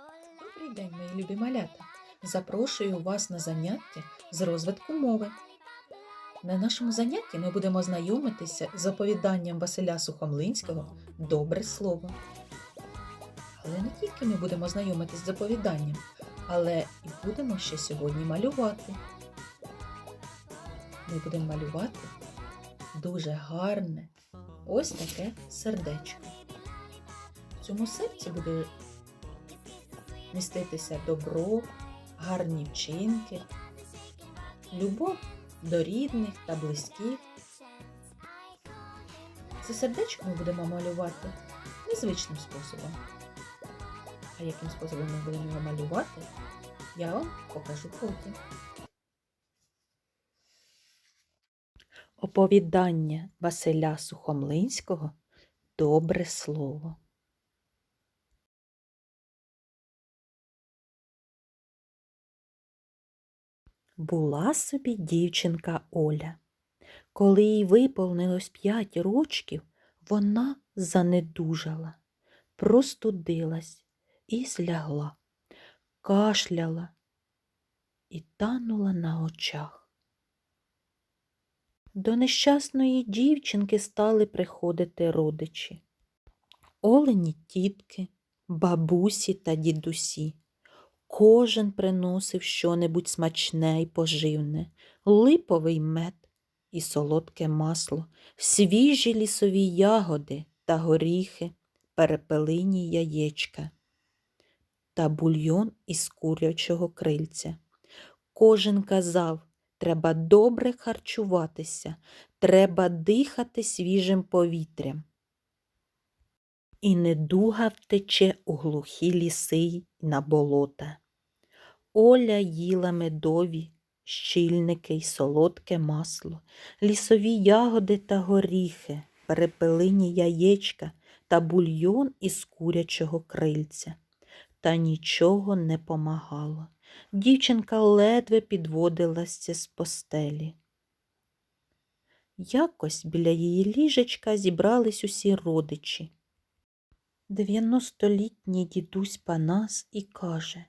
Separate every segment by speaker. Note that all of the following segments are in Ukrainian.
Speaker 1: Добрий день, мої любі малята! Запрошую вас на заняття з розвитку мови. На нашому занятті ми будемо знайомитися з оповіданням Василя Сухомлинського Добре слово. Але не тільки ми будемо знайомитись з оповіданням, але і будемо ще сьогодні малювати. Ми будемо малювати дуже гарне ось таке сердечко. В цьому серці буде міститися добро, гарні вчинки, любов до рідних та близьких. Це сердечко ми будемо малювати незвичним способом. А яким способом ми будемо його малювати, я вам покажу потім. Оповідання Василя Сухомлинського Добре слово. Була собі дівчинка Оля. Коли їй виповнилось п'ять рочків, вона занедужала, простудилась і злягла, кашляла і танула на очах. До нещасної дівчинки стали приходити родичі. Олені тітки, бабусі та дідусі. Кожен приносив щонебудь смачне й поживне, липовий мед і солодке масло, свіжі лісові ягоди та горіхи, перепелині яєчка та бульйон із курячого крильця. Кожен казав, треба добре харчуватися, треба дихати свіжим повітрям. І недуга втече у глухі ліси й на болота. Оля їла медові, щільники й солодке масло, лісові ягоди та горіхи, перепелині яєчка та бульйон із курячого крильця. Та нічого не помагало. Дівчинка ледве підводилася з постелі. Якось біля її ліжечка зібрались усі родичі. Дев'яностолітній дідусь Панас і каже,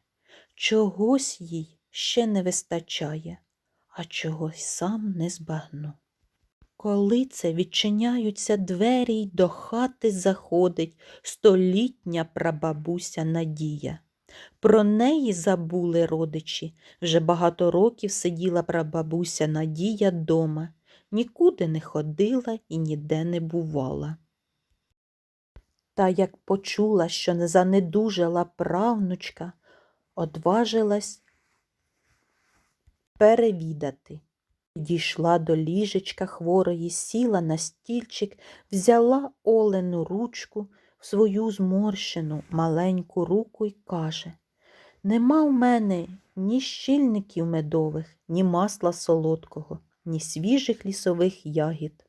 Speaker 1: чогось їй ще не вистачає, а чогось сам не збагну. Коли це відчиняються двері й до хати заходить столітня прабабуся Надія. Про неї забули родичі. Вже багато років сиділа прабабуся Надія дома, нікуди не ходила і ніде не бувала. Та як почула, що не занедужала правнучка, одважилась перевідати. Дійшла до ліжечка хворої, сіла на стільчик, взяла Олену ручку в свою зморщену маленьку руку й каже Нема в мене ні щільників медових, ні масла солодкого, ні свіжих лісових ягід,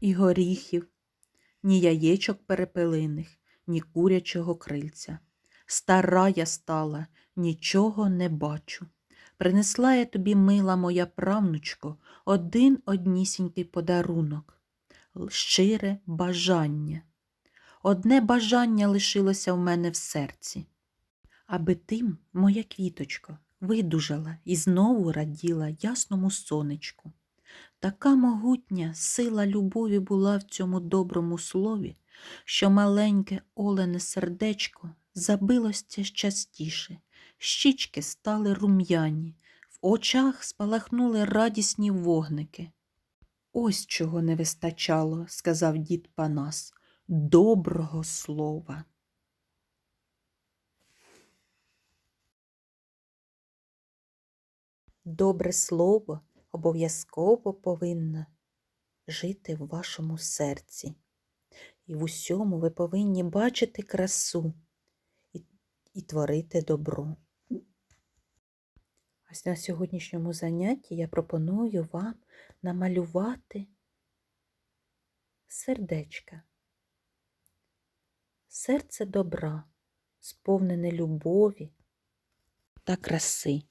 Speaker 1: і горіхів, ні яєчок перепелиних, ні курячого крильця. Стара я стала, нічого не бачу. Принесла я тобі, мила моя правнучко, один однісінький подарунок, щире бажання. Одне бажання лишилося в мене в серці, аби ти, моя квіточко, видужала і знову раділа ясному сонечку. Така могутня сила любові була в цьому доброму слові, що маленьке олене сердечко забилося частіше, щічки стали рум'яні, в очах спалахнули радісні вогники. Ось чого не вистачало, сказав дід Панас, доброго слова. Добре слово обов'язково повинно жити в вашому серці. І в усьому ви повинні бачити красу і творити добро. Ось на сьогоднішньому занятті я пропоную вам намалювати сердечка. Серце добра, сповнене любові та краси.